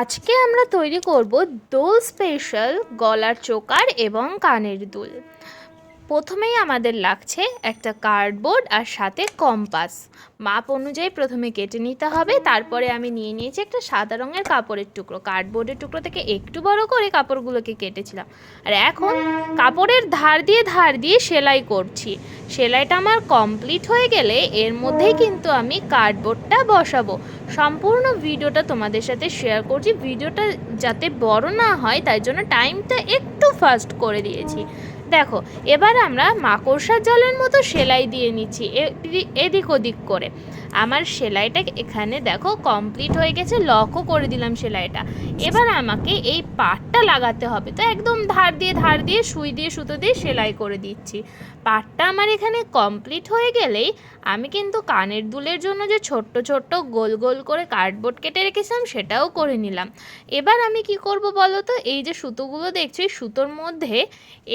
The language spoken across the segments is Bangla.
আজকে আমরা তৈরি করব দোল স্পেশাল গলার চোকার এবং কানের দুল। প্রথমেই আমাদের লাগছে একটা কার্ডবোর্ড আর সাথে কম্পাস। মাপ অনুযায়ী প্রথমে কেটে নিতে হবে, তারপরে আমি নিয়ে নিয়েছি একটা সাদা রঙের কাপড়ের টুকরো। কার্ডবোর্ডের টুকরো থেকে একটু বড় করে কাপড়গুলোকে কেটেছিলাম। আর এখন কাপড়ের ধার দিয়ে ধার দিয়ে সেলাই করছি। সেলাইটা আমার কমপ্লিট হয়ে গেলে এর মধ্যেই কিন্তু আমি কার্ডবোর্ডটা বসাবো। সম্পূর্ণ ভিডিওটা তোমাদের সাথে শেয়ার করছি। ভিডিওটা যাতে বড় না হয়, তাই জন্য টাইমটা একটু ফাস্ট করে দিয়েছি। দেখো, এবার আমরা মাকড়সার জলের মতো সেলাই দিয়ে নিচ্ছি এদিক ওদিক করে। আমার সেলাইটা এখানে দেখো কমপ্লিট হয়ে গেছে লকও করে দিলাম সেলাইটা। এবার আমাকে এই পাটটা লাগাতে হবে। তো একদম ধার দিয়ে ধার দিয়ে, সুই দিয়ে, সুতো দিয়ে সেলাই করে দিচ্ছি। পাটটা আমার এখানে কমপ্লিট হয়ে গেলেই আমি কিন্তু কানের দুলের জন্য যে ছোট্ট ছোট্ট গোল গোল করে কার্ডবোর্ড কেটে রেখেছিলাম সেটাও করে নিলাম। এবার আমি কি করব বলো তো? এই যে সুতোগুলো দেখছ, সুতোর মধ্যে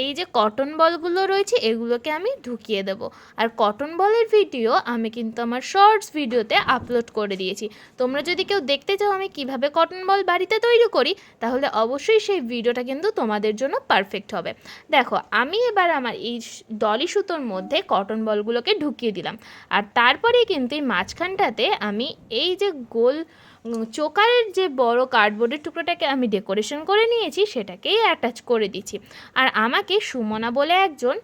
এই যে কটন বলগুলো রয়েছে, এগুলোকে আমি ঢুকিয়ে দেবো। আর কটন বলের ভিডিও আমি কিন্তু আমার শর্টস ভিডিওতে আপলোড করে দিয়েছি। তোমরা যদি কেউ দেখতে চাও আমি কীভাবে কটন বল বাড়িতে তৈরি করি, তাহলে অবশ্যই সেই ভিডিওটা কিন্তু তোমাদের জন্য পারফেক্ট হবে। দেখো, আমি এবার আমার এই দলি সুতোর মধ্যে কটন বলগুলোকে ঢুকিয়ে দিলাম। আর তারপরে কিন্তু এই মাঝখানটাতে আমি এই যে গোল চোকারের যে বড় কার্ডবোর্ডের টুকরোটাকে আমি ডেকোরেশন করে নিয়েছি, সেটাকেই অ্যাটাচ করে দিচ্ছি। আর আমাকে সুমনা বলে একজন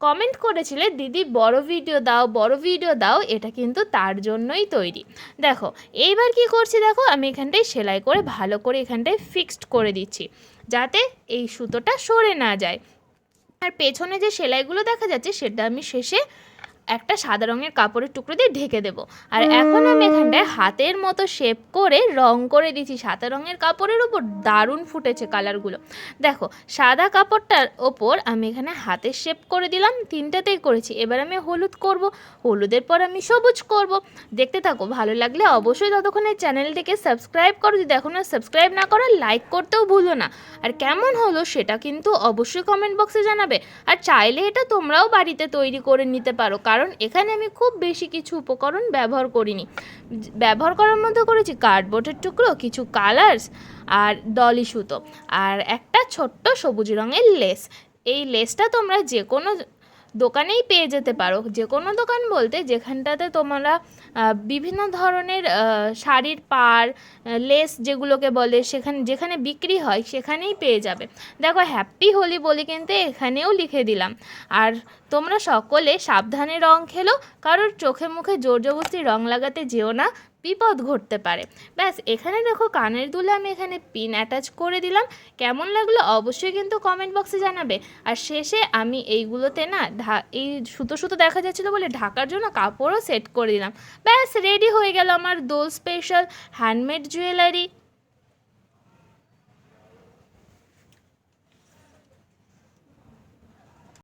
কমেন্ট করেছিলে, দিদি, বড় ভিডিও দাও, বড় ভিডিও দাও, এটা কিন্তু তার জন্যই তৈরি। দেখো, এইবার কি করছি দেখো, আমি এখানটায় সেলাই করে ভালো করে এখানটায় ফিক্সড করে দিচ্ছি, যাতে এই সুতোটা সরে না যায়। আর পেছনে যে সেলাইগুলো দেখা যাচ্ছে, সেটা আমি শেষে একটা সাদা রঙের কাপড়ের টুকরো দিয়ে ঢেকে দেবো। আর এখন আমি এখানটায় হাতের মতো শেপ করে রং করে দিচ্ছি সাদা রঙের কাপড়ের উপর দারুণ ফুটেছে কালারগুলো দেখো, সাদা কাপড়টার ওপর আমি এখানে হাতের শেপ করে দিলাম, তিনটাতেই করেছি। এবার আমি হলুদ করব, হলুদের পর আমি সবুজ করব। দেখতে থাকো, ভালো লাগলে অবশ্যই ততক্ষণে চ্যানেলটিকে সাবস্ক্রাইব করো। যদি এখনও সাবস্ক্রাইব না করো লাইক করতেও ভুলো না। আর কেমন হলো সেটা কিন্তু অবশ্যই কমেন্ট বক্সে জানাবে। আর চাইলে এটা তোমরাও বাড়িতে তৈরি করে নিতে পারো। কারণ এখানে আমি খুব বেশি কিছু উপকরণ ব্যবহার করিনি। ব্যবহার করার মধ্যে করেছি কার্ডবোর্ডের টুকরো, কিছু কালার্স আর দলি সুতো। আর একটা ছোট্ট সবুজ রঙের লেস। এই লেসটা তোমরা যে কোনো দোকানেই পেয়ে যেতে পারো। যে কোনো দোকান বলতে যেখানটাতে তোমরা বিভিন্ন ধরনের শাড়ির আহ, লেস যেগুলোকে বলে সেখানে যেখানে বিক্রি হয় সেখানেই পেয়ে যাবে। দেখো হ্যাপি হোলি বলে কিন্তু এখানেও লিখে দিলাম। আর তোমরা সকলে সাবধানে রং খেলো কারোর চোখে মুখে জোর জবরদস্তি রং লাগাতে যেও না। বিপদ ঘটতে পারে। ব্যাস, এখানে দেখো কানের দুলে আমি এখানে পিন অ্যাটাচ করে দিলাম। কেমন লাগল অবশ্যই কিন্তু কমেন্ট বক্সে জানাবে। আর শেষে আমি এইগুলোতে না ঢা, এই সুতো সুতো দেখা যাচ্ছিল বলে ঢাকার জন্য কাপড়ও সেট করে দিলাম। ব্যাস রেডি হয়ে গেল আমার দোল স্পেশাল হ্যান্ডমেড জুয়েলারি